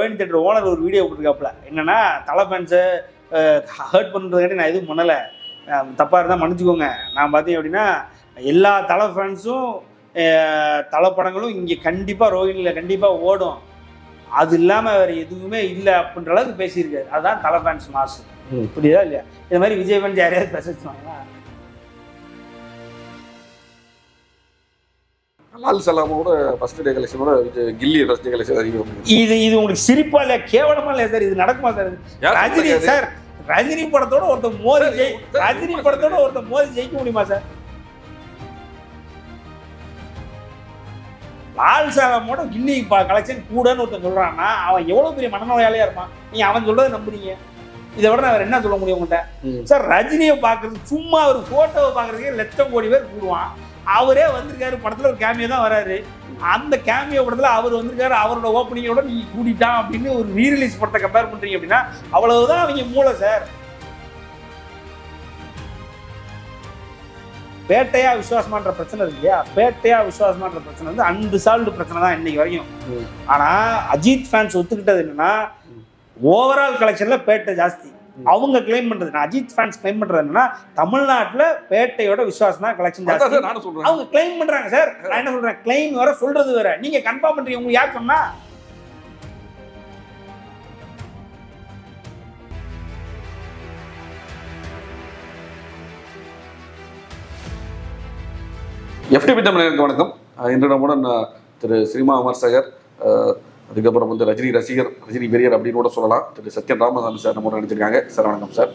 Rohini theatre owner ஒரு video போட்டிருக்காப்புல. என்னன்னா தலை ஃபேன்ஸை ஹர்ட் பண்ணுறதுக்காண்டி நான் எதுவும் பண்ணலை. தப்பாக இருந்தால் மன்னிச்சுக்கோங்க. நான் பார்த்தீங்க அப்படின்னா எல்லா தலை ஃபேன்ஸும் தலை படங்களும் இங்கே கண்டிப்பாக ரோஹினியில் கண்டிப்பாக ஓடும். அது இல்லாமல் வேறு எதுவுமே இல்லை அப்படின்ற அளவுக்கு பேசியிருக்காரு. அதுதான் தலை ஃபேன்ஸ் மாசு. புரியுதா இல்லையா? இது மாதிரி விஜய் ஃபேன்ஸ் யாரையாவது பேச வச்சுவாங்களா லால் சலாமோட ஃபர்ஸ்ட் டே கலெக்ஷனோட கில்லி ஃபர்ஸ்ட் டே கலெக்ஷன் அதிகம் இது இது உங்களுக்கு சிரிப்பா இல்ல கேவலமா இல்லையா சார்? இது நடக்குமா சார்? ரஜினி? சார் ரஜினி படத்தோட ஒருத்தர் மோதி ஜெயி ரஜினி படத்தோட. ஒருத்தர் மோதி ஜெயிக்க முடியுமா சார்? லால் சாலமோட கில்லி கலெக்ஷன் கூடன்னு ஒருத்தன் சொல்றான்னா அவன் எவ்வளவு பெரிய மனநோயாளியா இருப்பான்? நீங்க அவன் சொல்றதை நம்புறீங்க. இதை விட நான் என்ன சொல்ல முடியும் உங்கள்கிட்ட. சார் ரஜினியை பார்க்கறது சும்மா ஒரு போட்டோவை பார்க்கறதுக்கே லட்சம் கோடி பேர் கூடுவான். அவரே வந்திருக்காரு. படத்துல ஒரு கேமியோ தான் வராரு. அந்த கேமியோ படத்துல அவர் வந்திருக்காரு. அவரோட ஓப்பனிங்கோட நீங்க கூட்டிட்டான் அப்படின்னு ஒரு ரீரிலீஸ் படத்தை கம்பேர் பண்றீங்க அப்படின்னா அவ்வளவுதான் அவங்க மூளை சார் பேட்டையா விசுவாசமான்ற பிரச்சனை இருக்கு இல்லையா? பேட்டையா விசுவாசமான்ற பிரச்சனை வந்து அன்ரிசால்வ்டு பிரச்சனை தான் இன்னைக்கு வரைக்கும் ம். ஆனா அஜித் ஃபேன்ஸ் ஒத்துக்கிட்டது என்னன்னா ஓவரால் கலெக்ஷன்ல பேட்டை ஜாஸ்தி. அவங்க கிளைம் பண்றது. நான் அஜித் ஃபேன்ஸ் கிளைம் பண்றது என்னன்னா தமிழ்நாட்டுல பேட்டையோட விசுவாசம் தான் கலெக்ஷன் ஜாஸ்தி. அவங்க கிளைம் பண்றாங்க சார். நான் என்ன சொல்றேன்? கிளைம் வேற சொல்றது வேற. நீங்க கன்ஃபார்ம் பண்றீங்க. உங்களுக்கு யார் சொன்னா? எஃப்டிபி தமிழருக்கு வணக்கம். இன்று நம்முடன் திரு சினிமா விமர்சகர் அதுக்கப்புறம் வந்து ரஜினி ரசிகர் ரஜினி பெரியர் அப்படின்னு கூட சொல்லலாம். திரு சத்யன் ராமசாமி சார் நம்ம நினைச்சிருக்காங்க சார் வணக்கம் சார்.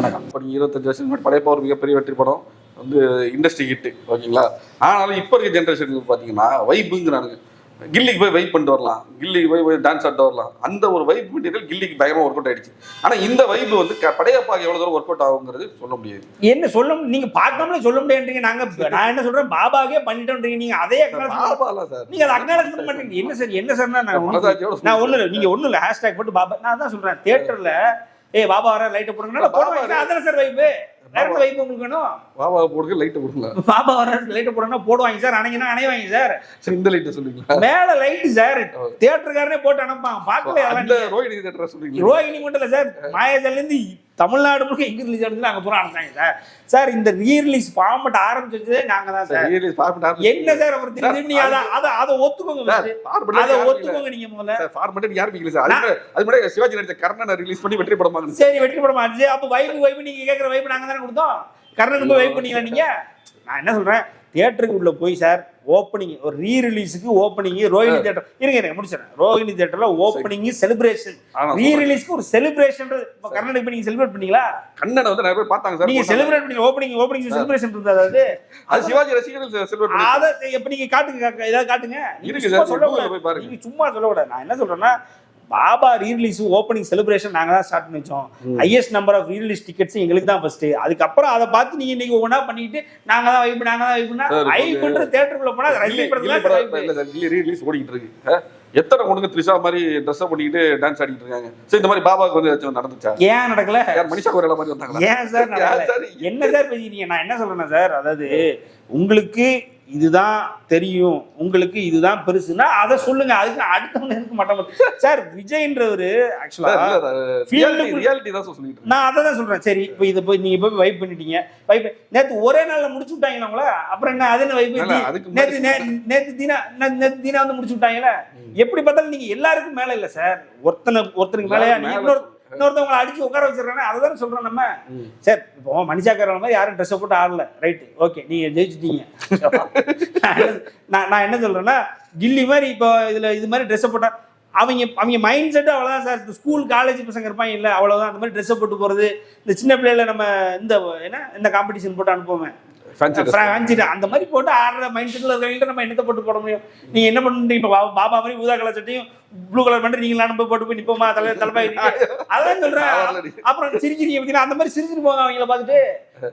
வணக்கம். இப்போ நீங்கள் இருபத்தஞ்சு வருஷம் படையப்பா ஒரு மிகப்பெரிய வெற்றி படம் வந்து இண்டஸ்ட்ரி ஹிட் ஓகேங்களா? ஆனாலும் இப்போ இருக்க ஜென்ரேஷனுக்கு பார்த்தீங்கன்னா வைப்புங்கிறானுங்க கில்லிக்கு போய் வைப் பண்ணிட்டு வரலாம். கில்லிக்கு போய் போய் டான்ஸ் ஆடிட்டு வரலாம். அந்த ஒரு வைப் மெட்டீரியல் கில்லிக்கு பயங்கரமாக ஒர்க் அவுட் ஆயிடுச்சு. ஆனால் இந்த வைப் வந்து படையப்பாக்கு எவ்வளோ தூரம் ஒர்க் அவுட் ஆகுங்கிறது சொல்ல முடியாது. என்ன சொல்ல நீங்க பார்க்காமலே சொல்ல முடியாதுன்றீங்க. நாங்க நான் என்ன சொல்றேன்? பாபாவே பண்ணிட்டோன்றீங்க. நீங்க அதே பாபாலாம் சார். நீங்க அதை அக்னாலேஜ் பண்ண மாட்டீங்க. என்ன சார் என்ன சார் நான் நான் ஒண்ணு இல்லை. நீங்க ஒண்ணும் இல்லை. ஹேஷ்டேக் போட்டு பாபா நான் தான் சொல்றேன். தியேட்டர்ல ஏய் பாபா வர லைட்டை போடுங்கன்னா போடுவாங்க. அதான சார் வைப்பு வேற வைப்பு உங்களுக்கு வேணும்? பாபா போடுங்க லைட்டை கொடுங்க பாபா வர லைட்டை போடுங்கன்னா போடுவாங்க சார் அணைங்கன்னா அணைவாங்க சார் சரி இந்த லைட்டை சொல்லுங்களா மேல லைட் சார் தியேட்டருக்காரனே போட்டு அனுப்பான். பார்க்கவே அந்த ரோஹிணி தேட்டரை சொல்றீங்களா ரோஹிணி மட்டும் இல்ல சார் மாயாஜால இருந்து தமிழ்நாடு முழுக்க எங்க ரிலீஸ் ஆனதுல அங்க பூரா அனுப்பிச்சாங்க சார். சார் இந்த ரீரிலீஸ் ஃபார்மட் ஆரம்பிச்சதே நாங்க தான் சார். Really, format என்ன சார் அப்புறம் திரும்பி நீங்க அதை அதை ஒத்துக்கோங்க அதை. ஒத்துக்கோங்க நீங்க முதல்ல. சார், format யாரும் இல்ல சார். அது முன்னாடி- சிவாஜி நடிச்ச கர்ணனை ரிலீஸ் பண்ணி வெற்றி படம் வாங்குது சரி வெற்றி படம் ஆச்சு அப்ப வைப்பு வைப்பு நீங்க கேக்குற வைப்பு நாங்க தானே கொடுத்தோம். கர்ணனுக்கு வைப் பண்ணீங்களா நீங்க? நான் என்ன சொல்றேன்? தியேட்டருக்கு உள்ள போய் சார் ஓப்பனிங் ஒரு ரீ ரிலீஸுக்கு ஓப்பனிங் ரோஹிணி தியேட்டர் இருங்க இருங்க முடிச்சிடறேன். ரோஹிணி தியேட்டர்ல ஓப்பனிங் செலிப்ரேஷன் ரீ ரிலீஸ்க்கு ஒரு செலிப்ரேஷன் கர்நாடக இப்ப நீங்க செலிப்ரேட் பண்ணீங்களா? கண்ணனை வந்து நிறைய பேர் பார்த்தாங்க சார். நீங்க. செலிப்ரேட் பண்ணி ஓப்பனிங் ஓப்பனிங் செலிப்ரேஷன் இருந்தது அதாவது? அது சிவாஜி ரசிகர்கள் செலிப்ரேட் பண்ணி அத எப்ப நீங்க காட்டுங்க ஏதாவது காட்டுங்க. இருக்கு சார். போய் பாருங்க. நீங்க சும்மா சொல்லக்கூடாது. நான் என்ன சொல்றேன்னா பாபா ரீரிலீஸ் ஓப்பனிங் செலிப்ரேஷன் நாங்க தான் ஸ்டார்ட் பண்ணி வச்சோம். Highest number of rerelease tickets எங்களுக்கு தான் ஃபர்ஸ்ட் அதுக்கப்புறம் அதை பார்த்து நீங்க இன்னைக்கு ஒவ்வொன்றா பண்ணிட்டு நாங்க தான் வைப்பு நாங்க தான் வைப்புனா வைப்புன்ற தேட்டருக்குள்ள போனா ரஜினி படத்துல release ஓடிக்கிட்டு இருக்கு. எத்தனை பொண்ணுங்க த்ரிஷா மாதிரி ட்ரெஸ் பண்ணிக்கிட்டு டான்ஸ் ஆடிட்டு இருக்காங்க? சரி இந்த மாதிரி பாபாக்கு வந்து ஏதாச்சும் நடந்துச்சா? ஏன் நடக்கல? மனிஷா கோரேலா மாதிரி வந்தாங்களா? ஏன் சார் என்ன சார் பேசிக்கிறீங்க நான் என்ன சொல்றேன்னா சார் அதாவது உங்களுக்கு இதுதான் தெரியும். உங்களுக்கு இதுதான் பெருசுன்னா அதை சொல்லுங்க. அதுக்கு அடுத்தவங்க இருக்க மாட்டோம் சார் விஜய்ன்றவரு ஆக்சுவலா Field க்கு- ரியாலிட்டி தான் சார் சொல்லிட்டு இருக்கேன். நான் அதை தான் சொல்றேன். சரி இப்போ இதை போய் நீங்க போய் வைப் பண்ணிட்டீங்க. வைப் நேத்து ஒரே நாள்ல முடிச்சு விட்டாங்களா உங்கள? அப்புறம் என்ன அது என்ன வைப் அதுக்கு நேத்து தீனா நேத்து தீனா வந்து முடிச்சு விட்டாங்களே? எப்படி பார்த்தாலும் நீங்க எல்லாருக்கும் மேல இல்ல சார். ஒருத்தனை ஒருத்தருக்கு மேலயா? நீங்க இன்னொரு இன்னொருத்தவங்களை அடிச்சு உட்கார வச்சிடறானே அதை தானே சொல்றோம் நம்ம. சார் இப்போ மனுஷாக்காரன் மாதிரி யாரும் ட்ரெஸ்ஸை போட்டு ஆடல. ரைட்டு ஓகே நீங்க ஜெயிச்சிட்டீங்க. நான் நான் என்ன சொல்றேன்னா கில்லி மாதிரி இப்போ இதுல இது மாதிரி ட்ரெஸ்ஸை போட்டா அவங்க அவங்க மைண்ட் செட் அவ்வளோதான் சார். இந்த ஸ்கூல் காலேஜ் பசங்க இருப்பாங்க இல்லை அவ்வளோதான் அந்த மாதிரி ட்ரெஸ்ஸை போட்டு போகிறது இந்த சின்ன பிள்ளையில நம்ம இந்த என்ன இந்த காம்படிஷன் போட்டு dress. ஃபேன்சி அந்த மாதிரி போட்டு ஆடுற மைண்ட் செட்டில் இருக்கிறவங்கள்ட்ட நம்ம என்னத்தை போட்டு போட முடியும்? நீங்கள் என்ன பண்ணுறீங்க இப்போ பாபா மாதிரி ஊதா கலர் சட்டையும் ப்ளூ கலர் பண்ணிட்டு நீங்களாம் போய் போட்டு போய் நிப்போமா? தலை தலைப்பாய் அதான் சொல்கிறேன். அப்புறம் சிரிக்கிறீங்க பார்த்தீங்கன்னா அந்த மாதிரி சிரிச்சிட்டு போங்க அவங்கள பார்த்துட்டு.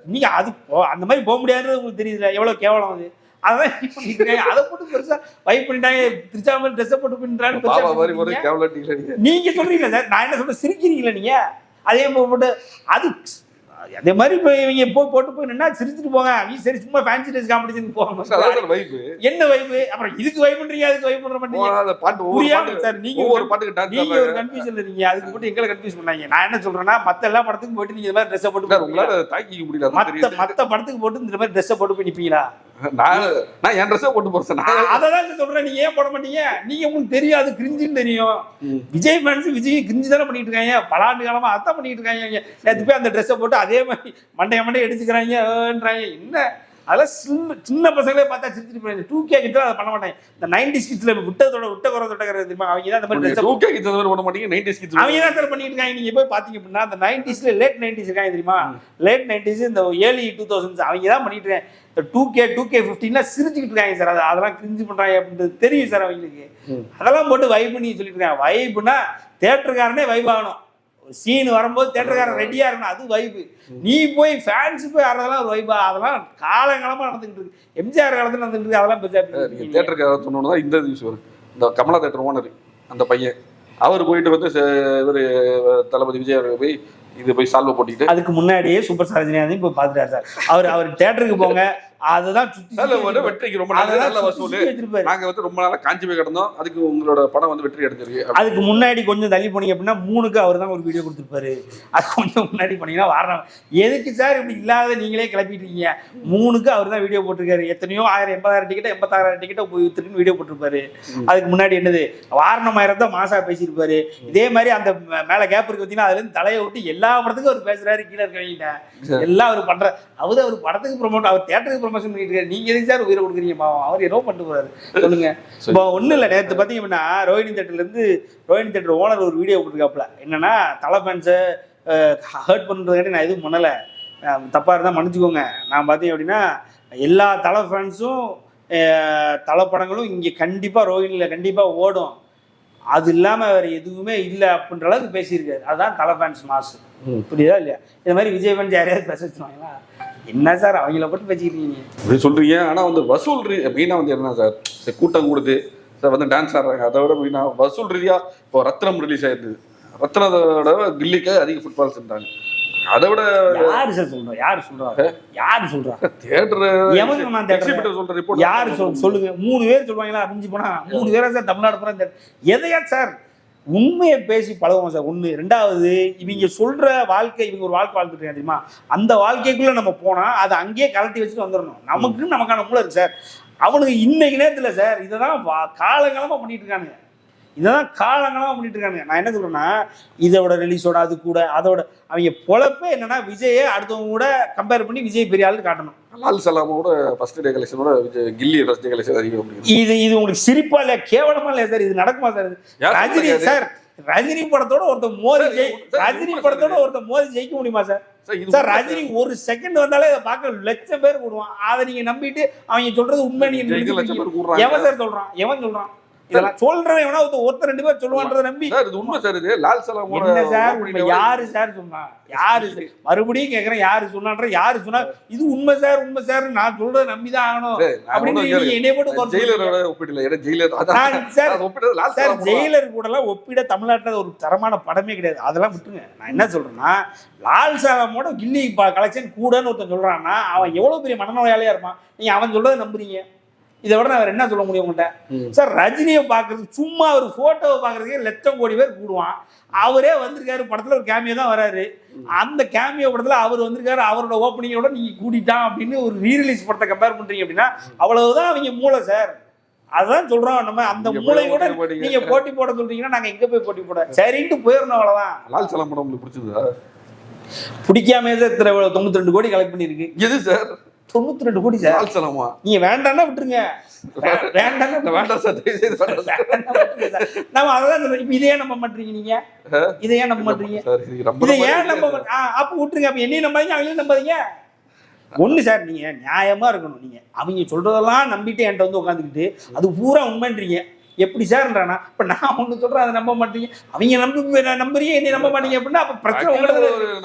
நீங்க அது போ- அந்த மாதிரி போக முடியாதுன்னு உங்களுக்கு தெரியுதுல எவ்வளவு கேவலம் அது. அதான் அதை போட்டு பெருசா வைப் பண்ணிட்டாங்க. திருச்சா மாதிரி ட்ரெஸ் போட்டு பண்ணிட்டான்னு நீங்க சொல்றீங்களா சார் நான் என்ன சொல்றேன்? சிரிக்கிறீங்களா நீங்க? அதே போட்டு அது அதே மாதிரி இப்போ இவங்க போய் போட்டு போய் நின்னா சிரிச்சுட்டு போங்க. அவங்க சரி சும்மா ஃபேன்சி ட்ரெஸ் காம்படிஷன் போவாங்க வைப்பு என்ன வைப்பு அப்புறம் இதுக்கு வைப் பண்றீங்க அதுக்கு வைப் பண்ற மாட்டீங்க. பாட்டு பாட்டு சார் நீங்க ஒரு பாட்டுக்கு நீங்க ஒரு கன்ஃபியூஷன்ல இருக்கீங்க. அதுக்கு போட்டு எங்களை கன்ஃபியூஸ் பண்ணாங்க நான் என்ன சொல்றேன்னா மத்த எல்லா படத்துக்கும் போயிட்டு நீங்க இந்த மாதிரி ட்ரெஸ் போட்டு? உங்களால தாக்கிக்க முடியல மத்த படத்துக்கு போட்டு இந்த மாதிரி ட்ரெஸ் போட்டு போய் நிப்பீங்களா? நான் நான் என் ட்ரெஸ்ஸே போட்டு போறேன் நான் அததான் சார் சொல்றேன். நீங்க ஏன் போட மாட்டீங்க? நீங்க உங்களுக்கு தெரியும் அது கிரிஞ்சுன்னு தெரியும். விஜய் ஃபேன்ஸ் விஜய் கிரிஞ்சு தானே பண்ணிட்டு இருக்காங்க. பல ஆண்டு காலமா அதான் பண்ணிட்டு இருக்காங்க. நேத்து போய் அந்த ட்ரெஸ்ஸை போட்டு அதே மாதிரி மண்டைய மண்டைய ஏன்றாங்க. என்ன? அதெல்லாம் சின்ன சின்ன பசங்களே பார்த்தா சிரிச்சிட்டு போயிருங்க டூ கே கிட்ட அதை பண்ண மாட்டாங்க இந்த நைன்டி ஸ்கிட்ஸ்ல விட்டதோட விட்ட குறை தொட்டக்கிற தெரியுமா? அவங்க தான் அந்த மாதிரி டூ கே கிட்ஸ் பண்ண மாட்டீங்க நைன்டி கிட்ஸ் அவங்க தான் சார் பண்ணிட்டு இருக்காங்க. நீங்க போய் பாத்தீங்க அப்படின்னா அந்த நைன்டிஸ்ல லேட் நைன்டிஸ் இருக்காங்க தெரியுமா? லேட் நைன்டிஸ் இந்த ஏர்லி டூ தௌசண்ட்ஸ் அவங்க தான் பண்ணிட்டு இருக்காங்க. இந்த டூ கே டூ கே ஃபிஃப்டின்லாம் சிரிச்சுக்கிட்டு இருக்காங்க சார் அது அதெல்லாம் கிரிஞ்சு பண்றாங்க அப்படின்றது தெரியும் சார் அவங்களுக்கு. அதெல்லாம் போட்டு வைப் பண்ணி சொல்லிட்டு இருக்காங்க. வைப்னா தேட்டருக்காரனே வைப் ஆகணும். சீன் வரும்போது தேட்டருக்காரன் ரெடியா இருக்கணும். அது வைப்பு நீ போய் ஃபேன்ஸ் போய் ஆடுறதெல்லாம் ஒரு வைப்பா அதெல்லாம் காலங்காலமா நடந்துகிட்டு இருக்கு. எம்ஜிஆர் காலத்துல நடந்துட்டு இருக்கு. அதெல்லாம் நீங்க பெருசா தேட்டருக்கு சொன்னோம்னா இந்த நியூஸ் வரும் இந்த கமலா தேட்டர் ஓனர் அந்த பையன். அவர் போயிட்டு வந்து இவர் தளபதி விஜய் அவர்கள் போய் இது போய் சால்வ போட்டிட்டு அதுக்கு முன்னாடியே சூப்பர் ஸ்டார் ரஜினிகாந்த் போய் பார்த்துட்டாரு சார். அவர் அவர் தேட்டருக்கு போங்க. அதுதான் வெற்றிக்கு ரொம்ப நல்ல வசூல். நாங்க வந்து ரொம்ப நாளா காஞ்சி போய் கிடந்தோம். அதுக்கு உங்களோட படம் வந்து வெற்றி அடைஞ்சிருக்கு. அதுக்கு முன்னாடி கொஞ்சம் தள்ளி போனீங்க அப்படின்னா மூணுக்கு அவர் தான் ஒரு வீடியோ கொடுத்துருப்பாரு. அது கொஞ்சம் முன்னாடி வாரணம். எதுக்கு சார் இப்படி இல்லாத நீங்களே கிளப்பிட்டு இருக்கீங்க? மூணுக்கு அவர் தான் வீடியோ போட்டிருக்காரு. எத்தனையோ ஆயிரம் எண்பதாயிரம் டிக்கெட் எண்பத்தாயிரம் டிக்கெட்டை போய் வித்துட்டுன்னு வீடியோ போட்டிருப்பாரு. அதுக்கு முன்னாடி என்னது? வாரணம் ஆயிரம் தான் மாசா பேசியிருப்பாரு. இதே மாதிரி அந்த மேல கேப் இருக்கு பார்த்தீங்கன்னா அதுல இருந்து தலையை விட்டு எல்லா படத்துக்கும் அவர் பேசுறாரு கீழே இருக்கவங்க எல்லாம் அவர் பண்ற அவர் அவர் படத்துக்கு ப்ரொமோட் அவர் தேட்டருக்கு ப்ரொமோஷன் பண்ணிட்டு இருக்காரு. நீங்க எதுக்கு சார் உயிரை கொடுக்குறீங்க? பாவம் அவர் ஏதோ பண்ணிட்டு போறாரு. சொல்லுங்க. இப்போ ஒண்ணும் இல்லை நேற்று பார்த்தீங்க அப்படின்னா ரோஹிணி தேட்டர்ல இருந்து ரோஹிணி தேட்டர் ஓனர் ஒரு வீடியோ போட்டிருக்காப்புல என்னன்னா தலை ஃபேன்ஸை ஹர்ட் பண்ணுறதுக்காட்டி நான் எதுவும் பண்ணலை. தப்பாக இருந்தால் மன்னிச்சுக்கோங்க. நான் பார்த்தீங்க அப்படின்னா எல்லா தலை ஃபேன்ஸும் தலை படங்களும் இங்கே கண்டிப்பாக ரோஹிணியில் கண்டிப்பாக ஓடும். அது இல்லாமல் வேறு எதுவுமே இல்லை அப்படின்ற அளவுக்கு பேசியிருக்காரு. அதுதான் தலை ஃபேன்ஸ் மாசு. புரியுதா இல்லையா? இந்த மாதிரி விஜய் ஃபேன்ஸ் யாரையாவது பேச வச்சுருவாங்களா? என்ன சார் அவங்கள போட்டு பேசிக்கிறீங்க அப்படி சொல்றீங்க. ஆனா வந்து வசூல் ரீ- மெயினா வந்து என்ன சார் கூட்டம் கூடுது. சார் வந்து டான்ஸ் ஆடுறாங்க. அதை விட மெயினா வசூல் ரீதியா இப்போ ரத்னம் ரிலீஸ் ஆயிருந்தது ரத்னத்தோட கில்லிக்கு அதிக ஃபுட்பால் செஞ்சாங்க அதை விட யாரு சார் சொல்றா? யாரு சொல்றா? யாரு சொல்றா? தியேட்டர் எவன் சொன்னான் theatre? எக்ஸிபிட்டர் சொல்ற ரிப்போர்ட் யாரு சொல் சொல்லுங்க. மூணு பேர் சொல்லுவாங்களா? அரிஞ்சு போனா மூணு பேரா சார் தமிழ்நாடு இந்த எதையா சார் உண்மையை பேசி பழகுவோம் சார். ஒன்று ரெண்டாவது இவங்க சொல்ற வாழ்க்கை இவங்க ஒரு வாழ்க்கை வாழ்ந்துட்டு இருக்காங்க தெரியுமா? அந்த வாழ்க்கைக்குள்ள நம்ம போனா அதை அங்கேயே கலட்டி வச்சுட்டு வந்துடணும் நமக்குன்னு நமக்கான மூளை இருக்கு சார். அவனுக்கு இன்னைக்கு நேரத்தில் சார் இதை வா- காலங்காலமா பண்ணிட்டு இருக்கானுங்க. இதெல்லாம் காலங்காலமா பண்ணிட்டு இருக்காங்க நான் என்ன சொல்றேன்னா இதோட ரிலீஸோட அது கூட அதோட அவங்க பொழப்பே என்னன்னா விஜயை அடுத்தவங்க கூட கம்பேர் பண்ணி விஜய் பெரிய ஆளு காட்டணும். லால் சலாமோட first day கலெக்ஷனோட Vijay Ghilli first day collection அதிகம் இது இது உங்களுக்கு சிரிப்பா இல்லையா கேவலமா இல்லையா சார் இது நடக்குமா சார் ரஜினி? சார் ரஜினி படத்தோட ஒருத்தர் மோதி ஜெயி ரஜினி படத்தோட. ஒருத்தர் மோதி ஜெயிக்க முடியுமா சார்? சார், ரஜினி ஒரு செகண்ட் வந்தாலே இதை பார்க்க லட்சம் பேர் கூடுவான் அதை நீங்க நம்பிட்டு அவங்க சொல்றது உண்மை நீங்க. எவன் சார் சொல்றான்? எவன் சொல்றான்? இதெல்லாம் சொல்றவன் எவனா ஒருத்தர் ரெண்டு பேர் சொல்லுவான்றதை நம்பி. சார் இது உண்மை சார் இது. லால் சலாமோட என்ன சார்? யாரு சார் சொன்னா? யாரு? மறுபடியும் கேக்குறேன் யாரு சொன்னான்ற யாரு சொன்னா? இது உண்மை சார் உண்மை சார். நான் சொல்றதை நம்பிதான் ஆகணும். சார், நான் அப்படின்னு. என்னைய போட்டு. ஜெயிலரோட ஒப்பிடல. ஏன்னா ஜெயிலர் சார் சார் சலாம் ஜெயிலர் கூடலாம் ஒப்பிட தமிழ்நாட்டில் ஒரு தரமான படமே கிடையாது. அதெல்லாம் விட்டுருங்க. நான் என்ன சொல்றேன்னா லால் சாலமோட கில்லி கலெக்ஷன் கூடன்னு ஒருத்தன் சொல்றான்னா அவன் எவ்வளவு பெரிய மனநோயாளியா இருப்பான்? நீங்க அவன் சொல்றதை நம்புறீங்க. இதை விட நான் வேற என்ன சொல்ல முடியும் உங்கள்கிட்ட. சார் ரஜினியை பார்க்கறது சும்மா ஒரு போட்டோவை பார்க்கறதுக்கே லட்சம் கோடி பேர் கூடுவான். அவரே வந்திருக்காரு படத்துல ஒரு கேமியோ தான் வராரு. அந்த கேமியோ படத்துல அவர் வந்திருக்காரு அவரோட ஓப்பனிங்கோட நீங்க கூட்டிட்டான் அப்படின்னு ஒரு ரீரிலீஸ் படத்தை கம்பேர் பண்றீங்க அப்படின்னா அவ்வளவுதான் அவங்க மூளை சார். அதான் சொல்றோம் நம்ம அந்த போய் போட்டீங்க. நீங்க போட்டி போட சொல்றீங்கன்னா நாங்க எங்க போய் போட்டி போட? சரின்ட்டு போயிடணும் அவ்வளவுதான். லால் சலாம் படம் உங்களுக்கு பிடிச்சதா? பிடிக்காம சார் தொண்ணூத்தி ரெண்டு கோடி கலெக்ட் பண்ணிருக்கு எது சார்? தொண்ணூத்தி ரெண்டு கோடி சார் லால் சலாமா நீங்க வேண்டாம்னா விட்டுருங்க. வேண்டாம் வேண்டாம் சார். நம்ம அதான் இதையே நம்ப மாட்டீங்க நீங்க. இதை ஏன் நம்ப மாட்டீங்க இது ஏன் நம்ப அப்ப விட்டுருங்க. அப்ப என்னையும் நம்பாதீங்க அவங்களையும் நம்பாதீங்க. ஒண்ணு சார் நீங்க நியாயமா இருக்கணும். நீங்க அவங்க சொல்றதெல்லாம் நம்பிட்டு என்கிட்ட வந்து உட்காந்துக்கிட்டு அது பூரா உண்மைன்றீங்க. எப்படி சார்ன்றானா இப்ப நான் ஒண்ணு சொல்றேன் அதை நம்ப மாட்டீங்க. அவங்க நம்ப நம்புறீங்க என்னை நம்ப மாட்டீங்க அப்படின்னா அப்ப பிரச்சனை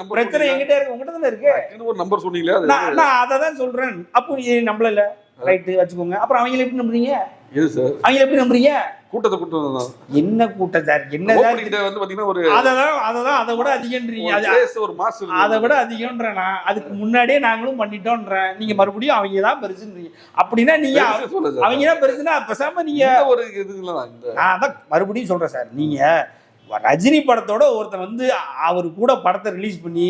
number பிரச்சனை. எங்கிட்ட இருக்கு உங்கள்ட்ட தானே இருக்கு ஒரு நம்பர் சொன்னீங்களே நான் நான் அதை தான் சொல்றேன். அப்போ நம்மள இல்ல. ரைட்டு வச்சுக்கோங்க. அப்புறம் அவங்கள எப்படி நம்புறீங்க? எது சார் அவங்கள எப்படி நம்புறீங்க? கூட்டத்தை கூட்டம் என்ன கூட்டம் சார்? என்னதான் வந்து பாத்தீங்கன்னா ஒரு அததான் அததான் அதை விட அதிகன்றீங்க ஒரு அது place, ஒரு மாசு அதை விட அதிகம்ன்றேன் நான். அதுக்கு முன்னாடியே நாங்களும் பண்ணிட்டோன்றேன். நீங்க மறுபடியும் அவங்க தான் பெருசுன்றீங்க. அப்படின்னா நீங்க அவங்க தான் பெருசுன்னா பேசாம நீங்க ஒரு இதுல நான் அதான் மறுபடியும் சொல்றேன் சார். நீங்க ரஜினி படத்தோட ஒருத்தன் வந்து அவர் கூட படத்தை ரிலீஸ் பண்ணி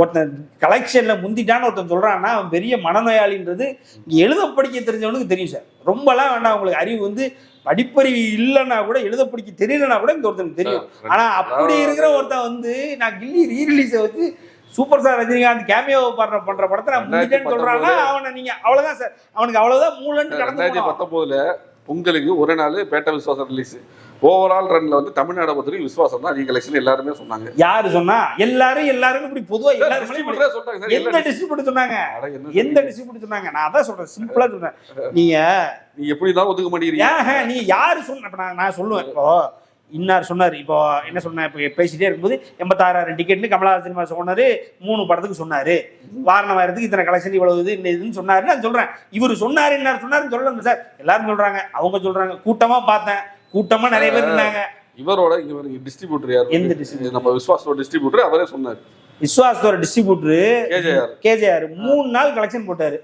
ஒருத்தன் கலெக்ஷன்ல முந்திட்டான்னு ஒருத்தன் சொல்றான்னா அவன் பெரிய மனநோயாளின்றது இங்க எழுத படிக்க தெரிஞ்சவனுக்கு தெரியும் சார். ரொம்பலாம் வேண்டாம் உங்களுக்கு அறிவு வந்து படிப்பறிவு இல்லைன்னா கூட எழுத படிக்க தெரியலனா கூட இங்க ஒருத்தனுக்கு தெரியும். ஆனா அப்படி இருக்கிற ஒருத்தன் வந்து நான் கில்லி ரீ ரிலீஸை வச்சு சூப்பர் ஸ்டார் ரஜினிகாந்த் கேமியோ பண்ற பண்ற படத்தை நான் முந்திட்டேன்னு சொல்றான்னா அவனை நீங்க அவ்வளவுதான் சார். அவனுக்கு அவ்வளவுதான் மூலன்ட்டு கடந்து. பத்தொன்பதுல பொங்கலுக்கு ஒரு நாள் பேட்டை விசுவாசம் ரிலீஸ் ஓவரால் ரன்ல வந்து தமிழ்நாடு பொறுத்தவரைக்கும் விசுவாசம் தான். அதிக கலெக்ஷன் எல்லாருமே சொன்னாங்க. யாரு சொன்னா? எல்லாரும் எல்லாரும் இப்படி பொதுவா எல்லாரும் சொல்றாங்க எந்த எல்லா டிஸ்ட்ரிபியூட்டர் சொன்னாங்க? எந்த சொல்றீங்க? டிஸ்ட்ரிபியூட்டர் சொன்னாங்க? நான் அதான் சொல்றேன். சிம்பிளா சொல்றேன். நீங்க நீ எப்படி தான் ஒதுக்க மாட்டேங்கிறீங்க நீ யாரு சொன்ன? நான் நான் சொல்லுவேன். இப்போ இன்னார் சொன்னார். இப்போ என்ன சொன்னேன்? இப்போ பேசிட்டே இருக்கும்போது எண்பத்தாறாயிரம் டிக்கெட்னு கமலஹாசன் சினிமா சொன்னாரு. மூணு படத்துக்கு சொன்னாரு. வாரணமாயிரத்துக்கு இத்தனை கலெக்ஷன் இவ்வளவு இது இந்த இதுன்னு சொன்னாரு நான் சொல்றேன். இவர் சொன்னாரு இன்னார் சொன்னாருன்னு சொல்லணும் சார். எல்லாரும் சொல்றாங்க. அவங்க சொல்றாங்க. கூட்டமா பார்த்தேன். கூட்டமா நிறைய பேர் இருந்தாங்க. இவரோட இவர் டிஸ்ட்ரிபியூட்டர் யார்? எந்த distributor? நம்ம விசுவாசோட டிஸ்ட்ரிபியூட்டர் அவரே சொன்னாரு. விஸ்வாசத்தோட டிஸ்ட்ரிபியூட்டர் கேஜேஆர். கேஜேஆர். மூணு நாள் கலெக்ஷன் போட்டாரு.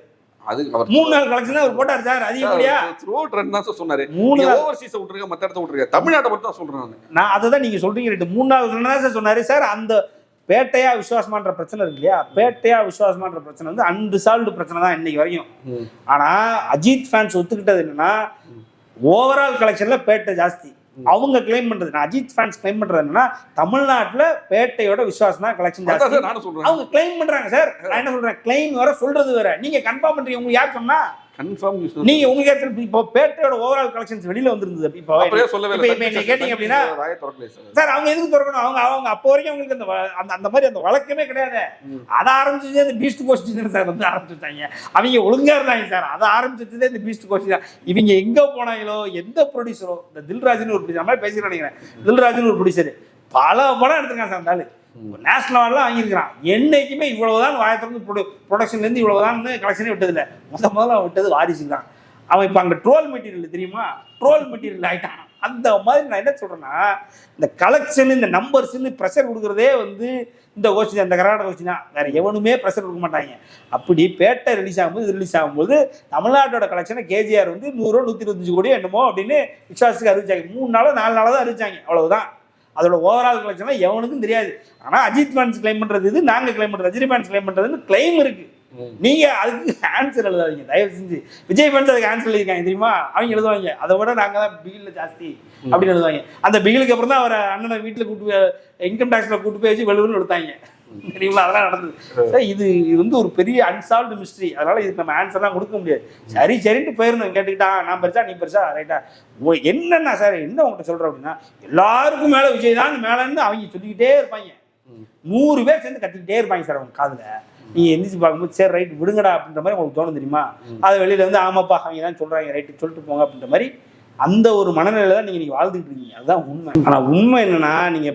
அது அவர் மூணு நாள் கலெக்ஷன் அவர் போட்டார் சார். அதிகப்படியா த்ரூ ரன் தான் சார் சொன்னாரு. மூணு ஓவர்சீஸ் விட்டுருக்க மத்த இடத்த விட்டுருக்க தமிழ்நாட்டை மட்டும் தான் சொல்றேன் நான். அதை தான் நீங்க சொல்றீங்க ரெண்டு மூணு நாள் தான் சார் சொன்னாரு. சார் அந்த பேட்டையா விசுவாசமான்ற பிரச்சனை இருக்கு இல்லையா? பேட்டையா விசுவாசமான்ற பிரச்சனை வந்து அன்ரிசால்வ்டு பிரச்சனை தான் இன்னைக்கு வரைக்கும் ம். ஆனா அஜித் ஃபேன்ஸ் ஒத்துக்கிட்டது என்னன்னா ஓவரால் கலெக்ஷன்ல பேட்டை ஜாஸ்தி. அவங்க கிளைம் பண்றது நான் அஜித் ஃபேன்ஸ் கிளைம் பண்றது என்னன்னா தமிழ்நாட்டுல பேட்டையோட விசுவாசம் தான் கலெக்ஷன் ஜாஸ்தி. அவங்க கிளைம் பண்றாங்க சார். நான் என்ன சொல்றேன்? கிளைம் வேற சொல்றது வேற. நீங்க கன்ஃபார்ம் பண்றீங்க. உங்களுக்கு யார் சொன்னா? கன்ஃபார்ம் நீங்க உங்களுக்கு யார் இப்போ பேட்டையோட ஓவரால் கலெக்ஷன்ஸ் வெளியில வந்திருந்தது இப்போ அப்படியே சொல்லவே என்னை கேட்டீங்க அப்படின்னா சார். அவங்க எதுக்கு திறக்கணும்? அவங்க அவங்க அப்போ வரைக்கும் அவங்களுக்கு அந்த அந்த அந்த மாதிரி அந்த வழக்கமே கிடையாது. அதை ஆரம்பிச்சதே அந்த பீஸ்ட் கோஷ்டி சார் வந்து ஆரம்பிச்சுட்டாங்க. அவங்க ஒழுங்கா இருந்தாங்க சார். அதை ஆரம்பிச்சதே இந்த பீஸ்ட் கோஷ்டி தான். இவங்க எங்க போனாங்களோ எந்த ப்ரொடியூசரோ இந்த தில்ராஜ்னு ஒரு ப்ரொடியூசர் மாதிரி பேசி நினைக்கிறேன். தில்ராஜ்னு ஒரு ப்ரொடியூசர் பல படம் எடுத்திருக்கான் சார் அந்த ஆளு. நேஷனல் அவார்ட்லாம் வாங்கியிருக்கிறான். என்னைக்குமே இவ்வளவுதான் வாயத்திலிருந்து ப்ரொடு ப்ரொடக்ஷன்லேருந்து இவ்வளவுதான் கலெக்ஷனே விட்டதில்லை. முத முதல்ல அவன் விட்டது வாரிசு தான். அவன் இப்போ அங்கே ட்ரோல் மெட்டீரியல் தெரியுமா? ட்ரோல் மெட்டீரியல் ஆகிட்டான் அந்த மாதிரி நான் என்ன சொல்கிறேன்னா இந்த கலெக்ஷன் இந்த நம்பர்ஸ்னு ப்ரெஷர் கொடுக்குறதே வந்து இந்த கோச்சி அந்த கர்நாடக கோச்சி தான். வேற எவனுமே ப்ரெஷர் கொடுக்க மாட்டாங்க. அப்படி பேட்டை ரிலீஸ் ஆகும்போது ரிலீஸ் ஆகும்போது தமிழ்நாட்டோட கலெக்ஷனை கேஜிஆர் வந்து நூறுரூவா நூற்றி இருபத்தஞ்சு கோடி என்னமோ அப்படின்னு விஸ்வாசத்துக்கு அறிவிச்சாங்க. மூணு நாளோ நாலு நாளோ தான் அறிவிச்சாங்க. அவ்வளவுதான். அதோட ஓவரால் கலெக்ஷன்லாம் எவனுக்கும் தெரியாது. ஆனால் அஜித் ஃபேன்ஸ் கிளைம் பண்ணுறது இது நாங்கள் கிளைம் பண்ணுறது ரஜினி ஃபேன்ஸ் கிளைம் பண்ணுறதுன்னு கிளைம் இருக்கு. நீங்க அதுக்கு ஆன்சர் எழுதாதீங்க. தயவு செஞ்சு. விஜய் ஃபேன்ஸ் அதுக்கு ஆன்சர் எழுதிருக்காங்க தெரியுமா? அவங்க எழுதுவாங்க. அதை விட நாங்க தான் பிகில் ஜாஸ்தி அப்படின்னு எழுதுவாங்க. அந்த பிகிலுக்கு அப்புறம் தான் அவரை அண்ணனை வீட்டில் கூட்டு போய் இன்கம் டேக்ஸ்ல கூட்டு போய் வச்சு வெளுன்னு எடுத்தாங்க தெரியுங்களா அதெல்லாம் நடந்தது. இது இது வந்து ஒரு பெரிய அன்சால்வ்டு மிஸ்ட்ரி அதனால இதுக்கு நம்ம ஆன்சர்லாம் கொடுக்க முடியாது. சரி சரின்ட்டு போயிருந்தோம் கேட்டுக்கிட்டா நான் பெருசா நீ பெருசா? ரைட்டா ஓ என்னன்னா சார் என்ன உங்கள்கிட்ட சொல்றேன் அப்படின்னா எல்லாருக்கும் மேல விஜய் தான் மேலன்னு அவங்க சொல்லிக்கிட்டே இருப்பாங்க. நூறு பேர் சேர்ந்து கத்திக்கிட்டே இருப்பாங்க சார் அவங்க காதுல. நீங்க எந்திரிச்சு பார்க்கும்போது சரி ரைட் விடுங்கடா அப்படின்ற மாதிரி உங்களுக்கு தோணும் தெரியுமா? அது வெளியில வந்து ஆமாப்பா அவங்க தான் சொல்றாங்க ரைட்டு சொல்லிட்டு போங்க அப்படின்ற மாதிரி அந்த ஒரு மனநிலையில தான் நீங்க நீங்க வாழ்ந்துட்டு இருக்கீங்க. அதுதான் உண்மை. ஆனா உண்மை என்னன்னா நீங்க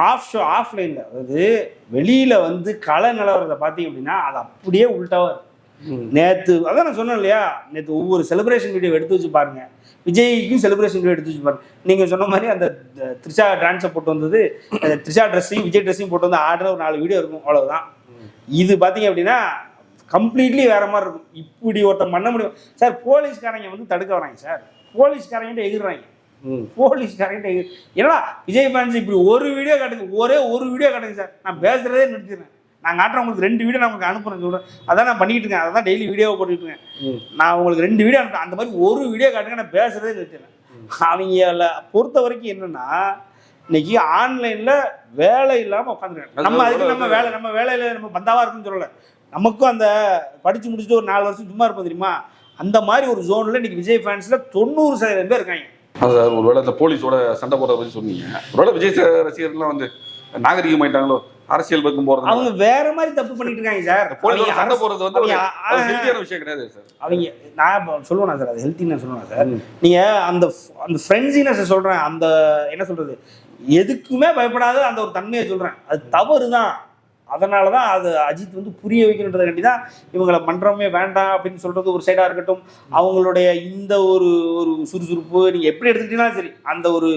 ஆஃப் ஷோ ஆஃப்லைன்ல அதாவது வெளியில வந்து கலை நிலவரத்தை பார்த்தீங்க அப்படின்னா அது அப்படியே உள்டாவா இருக்கு ம். நேத்து அதான் நான் சொன்னேன் இல்லையா? நேத்து ஒவ்வொரு செலிப்ரேஷன் வீடியோ எடுத்து வச்சு பாருங்க. விஜய்க்கும் செலிப்ரேஷன் வீடியோ எடுத்து வச்சு பாருங்க. நீங்க சொன்ன மாதிரி அந்த த்ரிஷா டான்ஸை போட்டு வந்தது அந்த த்ரிஷா ட்ரெஸ்ஸையும் விஜய் ட்ரெஸ்ஸையும் போட்டு வந்து ஆடுற ஒரு நாலு வீடியோ இருக்கும் அவ்வளவுதான். இது பார்த்தீங்க அப்படின்னா கம்ப்ளீட்லி வேற மாதிரி இருக்கும். இப்படி ஒருத்தன் பண்ண முடியும். சார் போலீஸ்காரங்க வந்து தடுக்க வராங்க சார். போலீஸ்காரங்கிட்ட எகிர்றாங்க ம். போலீஸ்காரங்கிட்ட என்னடா விஜய் ஃபேன்ஸ் இப்படி ஒரு வீடியோ காட்டுங்க ஒரே ஒரு வீடியோ காட்டுங்க சார் நான் பேசுறதே நிறுத்திடுறேன். நான் காட்டுறேன் உங்களுக்கு ரெண்டு வீடியோ நான் உங்களுக்கு அனுப்புறேன் சொல்றேன். அதான் நான் பண்ணிட்டு இருக்கேன். அதான் டெய்லி வீடியோ போட்டுட்டு இருக்கேன். நான் உங்களுக்கு ரெண்டு வீடியோ அனுப்புறேன். அந்த மாதிரி ஒரு வீடியோ காட்டுங்க நான் பேசுறதே நிறுத்திடுறேன். அவங்கள பொறுத்த வரைக்கும் என்னன்னா இன்னைக்கு ஆன்லைன்ல வேலை இல்லாம உட்காந்துருக்காங்க. நம்ம அதுக்கு நம்ம வேலை நம்ம வேலையில நம்ம பந்தாவா இருக்குன்னு சொல்லல. நமக்கும் அந்த படிச்சு முடிச்சுட்டு ஒரு நாலு வருஷம் சும்மா இருப்போம் தெரியுமா? அந்த மாதிரி ஒரு ஜோன்ல இன்னைக்கு விஜய் ஃபேன்ஸ்ல தொண்ணூறு சதவீதம் பேர் இருக்காங்க. சார் ஒருவேளை இந்த போலீஸோட சண்டை போடுறத பத்தி சொன்னீங்க. ஒருவேளை விஜய் சார் ரசிகர்கள்லாம் வந்து நாகரிகமாயிட்டாங்களோ அரசியல் பக்கம் போறது அவங்க வேற மாதிரி தப்பு பண்ணிட்டு இருக்காங்க சார். போலீஸோட சண்டை போடுறது வந்து ஹெல்த்தியான விஷயம் கிடையாது சார். அவங்க நான் சொல்லுவேனா சார் அது ஹெல்த்தின்னு சொல்லுவேன் சார். நீங்க அந்த அந்த ஃப்ரெண்ட்ஸினஸ் சொல்றேன் அந்த என்ன சொல்றது எதுக்குமே பயப்படாத அந்த ஒரு தன்மையை சொல்றேன். அது தவறு தான் அதனால தான் அது அஜித் வந்து புரிய வைக்கணுன்றதுக்காண்டி தான் இவங்களை மன்றமே வேண்டாம் அப்படின்னு சொல்றது ஒரு சைடாக இருக்கட்டும். அவங்களுடைய இந்த ஒரு ஒரு சுறுசுறுப்பு நீங்கள் எப்படி எடுத்துக்கிட்டீங்கன்னா சரி அந்த ஒரு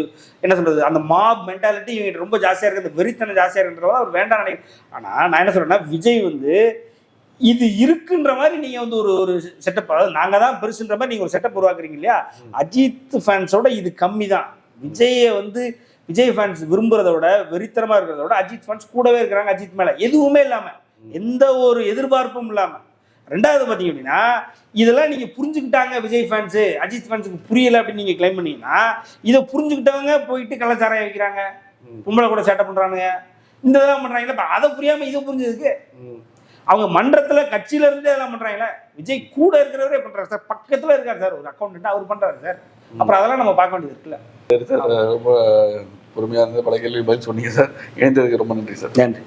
என்ன சொல்றது அந்த மாப் மென்டாலிட்டி இவங்க ரொம்ப ஜாஸ்தியாக இருக்கு. அந்த வெறித்தனம் ஜாஸ்தியாக இருக்குன்றதால அவர் வேண்டாம் நினைக்கிறேன் ஆனால் நான் என்ன சொல்றேன்னா விஜய் வந்து இது இருக்குன்ற மாதிரி நீங்க வந்து ஒரு ஒரு செட்டப் அதாவது நாங்க தான் பெருசுன்ற மாதிரி நீங்க ஒரு செட்டப் உருவாக்குறீங்க இல்லையா? அஜித் ஃபேன்ஸோட இது கம்மி தான் விஜயை வந்து விஜய் ஃபேன்ஸ் விரும்புறத விட வெறித்தனமா இருக்கிறத விட அஜித் ஃபேன்ஸ் கூடவே இருக்கிறாங்க அஜித் மேல. எதுவுமே இல்லாம எந்த ஒரு எதிர்பார்ப்பும் இல்லாம. ரெண்டாவது பார்த்தீங்க அப்படின்னா இதெல்லாம் நீங்க புரிஞ்சுக்கிட்டாங்க விஜய் ஃபேன்ஸு அஜித் ஃபேன்ஸுக்கு புரியல அப்படின்னு நீங்க கிளைம் பண்ணீங்கன்னா இதை புரிஞ்சுக்கிட்டவங்க போயிட்டு கலாச்சாரம் வைக்கிறாங்க பொம்பளை கூட சேட்டை பண்றானுங்க. இந்த இதெல்லாம் இப்ப அதை புரியாம இதை புரிஞ்சதுக்கு அவங்க மன்றத்துல கட்சியில இருந்தே எல்லாம் பண்றாங்கல்ல விஜய் கூட இருக்கிறவரே பண்றாரு. சார் பக்கத்துல இருக்காரு சார். ஒரு அக்கௌண்ட் அவர் பண்றாரு சார். அப்புறம் அதெல்லாம் நம்ம பார்க்க வேண்டியது இருக்குல்ல. சரி சார் ரொம்ப பொறுமையாக இருந்த பல கேள்வி பதில் சொன்னீங்க சார். இணைந்ததுக்கு ரொம்ப நன்றி சார். நன்றி.